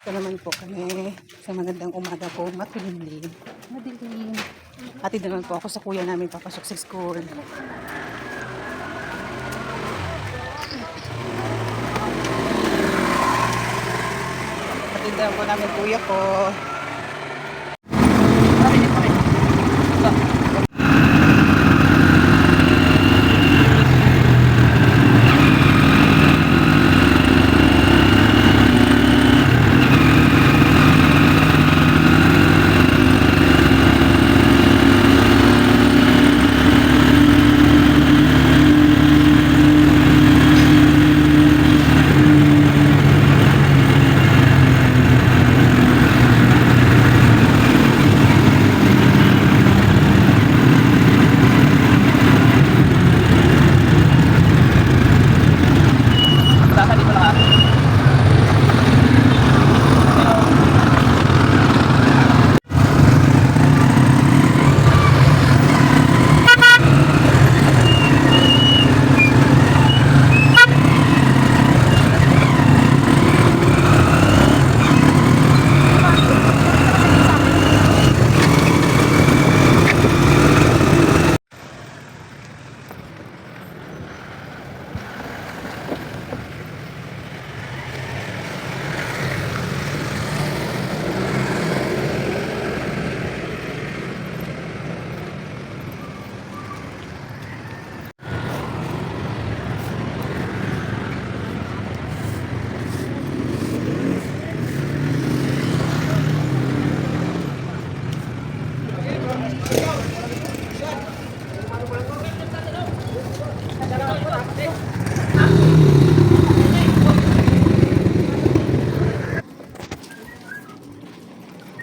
Ito naman po kami sa magandang umaga po, matulimlim, madilim. Atid naman po ako sa kuya namin papasok sa school. Atid naman po namin kuya ko.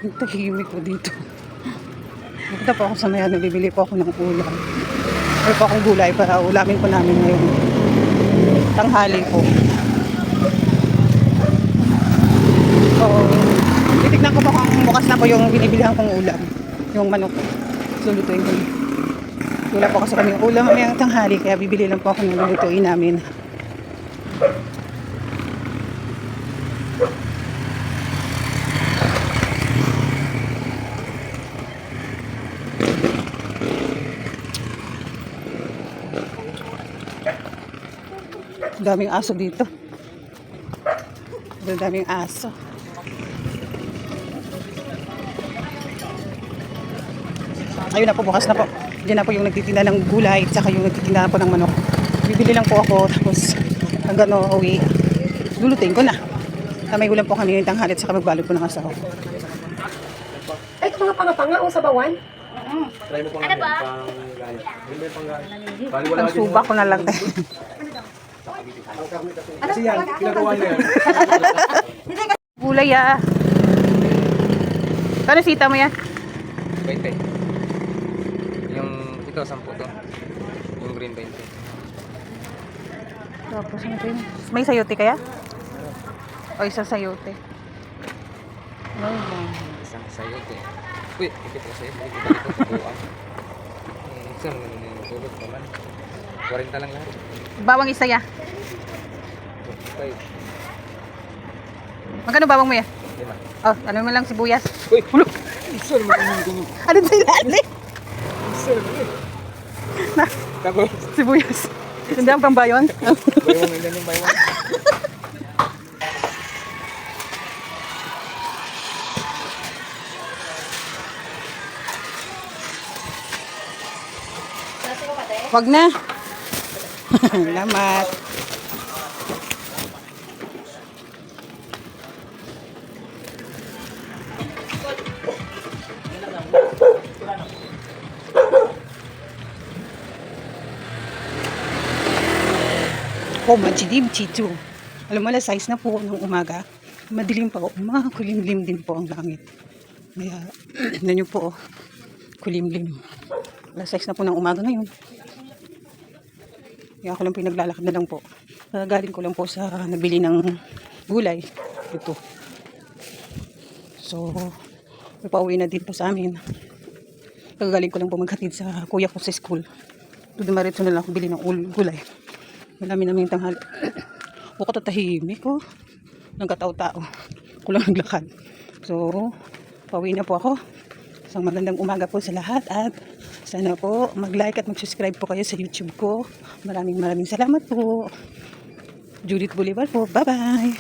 Ang tahimik ko dito. Punta po ako sa mayan, bibili po ako ng ulam. Or po akong gulay para ulamin po namin ngayon. Tanghali po. Oo. Titignan ko po kung bukas na po yung binibilihan kong ulam. Yung manok. Lulutuin ko. Wala po kasi kami ulam mamayang tanghali kaya bibili lang po ako ng lulutuin namin. Daming aso dito. Daming aso. Ayun na po, bukas na po. Diyan na po yung nagtitinda ng gulay at saka yung nagtitinda na po ng manok. Bibili lang po ako tapos hanggang no, uwi. Lulutin ko na. Kamay ulam po kami ng tanghali at saka magbalot po ng asawa. Ay, ito mga panga-panga o sabawan. Try mo pang ano ba? Pang. Ano pang suba ko na lang tayo. Kasi yan, ginagawa niya yan. Gulay ah. Kano sita mo yan? 20. Ito, 10 to. Yung green 20. Tapos ano to yun? May sayote kaya? O isa sayote. Ay, lang. Isang sayote. Uy, ikit ko sa'yo. Ikit ko sa buwan. Eh, Isang tulog naman. 40 lang lahat. Bawang isa ya. Okay. Magkano bawang mo ya? Lima. Oh, ano mo lang sibuyas. Uy! Ulo! Ano sa ilalim? Na, Tapos, sibuyas. Hindi ang pambayon. ganyan yung buy one. Wag na. Salamat. Oh, majidim, chichu. Alam mo, alas size na po ng umaga. Madilim pa, makulimlim din po ang langit. Kaya, ano nyo po, kulimlim. Alas 6 na po ng umaga ngayon. Kaya ako lang pinaglalakad na lang po. Galing ko lang po sa nabili ng gulay. Ito. So, may pauwi na din po sa amin. Kagagaling ko lang po maghatid sa kuya ko sa school. Doon dumaritso na lang ako bili ng ul- gulay. Marami namin tanghali. Bukod at tahimik ko. Nagkatao-tao. ako lang naglakad. So, pauwi na po ako. Isang magandang umaga po sa lahat at sana po mag-like at mag-subscribe po kayo sa YouTube ko. Maraming maraming salamat po. Judith Bolivar po. Bye-bye!